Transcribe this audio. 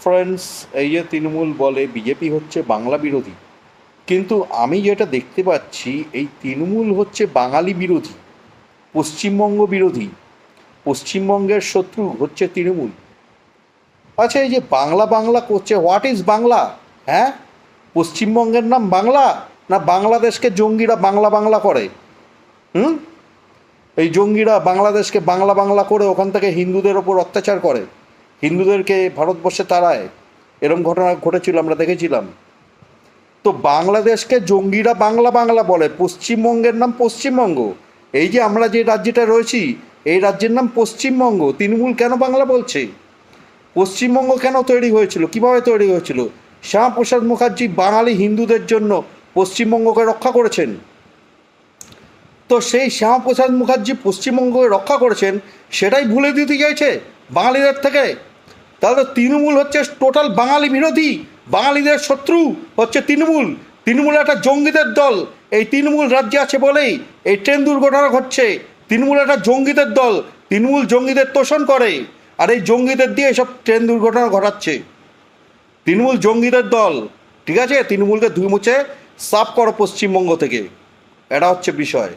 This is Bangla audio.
ফ্রেন্ডস এই যে তৃণমূল বলে বিজেপি হচ্ছে বাংলা বিরোধী। কিন্তু আমি যেটা দেখতে পাচ্ছি, এই তৃণমূল হচ্ছে বাঙালি বিরোধী, পশ্চিমবঙ্গ বিরোধী, পশ্চিমবঙ্গের শত্রু হচ্ছে তৃণমূল। আচ্ছা এই যে বাংলা বাংলা করছে হোয়াট ইজ বাংলা? হ্যাঁ? পশ্চিমবঙ্গের নাম বাংলা, না বাংলাদেশকে জঙ্গিরা বাংলা বাংলা করে? হুম? এই জঙ্গিরা বাংলাদেশকে বাংলা বাংলা করে ওখান থেকে হিন্দুদের ওপর অত্যাচার করে। হিন্দুদেরকে ভারতবর্ষে তাড়ায়। এরম ঘটনা ঘটেছিল, আমরা দেখেছিলাম। তো বাংলাদেশকে জঙ্গিরা বাংলা বাংলা বলে, পশ্চিমবঙ্গের নাম পশ্চিমবঙ্গ। এই যে আমরা যে রাজ্যটা রয়েছি, এই রাজ্যের নাম পশ্চিমবঙ্গ, তৃণমূল কেন বাংলা বলছে? পশ্চিমবঙ্গ কেন তৈরি হয়েছিল? কীভাবে তৈরি হয়েছিল? শ্যামাপ্রসাদ মুখার্জি বাঙালি হিন্দুদের জন্য পশ্চিমবঙ্গকে রক্ষা করেছেন। তো সেই শ্যামাপ্রসাদ মুখার্জি পশ্চিমবঙ্গকে রক্ষা করেছেন, সেটাই ভুলে দিতে চাইছে বাঙালিদের থেকে? তাহলে তৃণমূল হচ্ছে টোটাল বাঙালি বিরোধী, বাঙালিদের শত্রু হচ্ছে তৃণমূল। তৃণমূল একটা জঙ্গিদের দল, এই তৃণমূল রাজ্যে আছে বলেই এই ট্রেন দুর্ঘটনা ঘটছে। তৃণমূল একটা জঙ্গিদের দল, তৃণমূল জঙ্গিদের তোষণ করে আর এই জঙ্গিদের দিয়ে এসব ট্রেন দুর্ঘটনা ঘটাচ্ছে। তৃণমূল জঙ্গিদের দল, ঠিক আছে? তৃণমূলকে ধুই মুছে সাফ করো পশ্চিমবঙ্গ থেকে। এটা হচ্ছে বিষয়।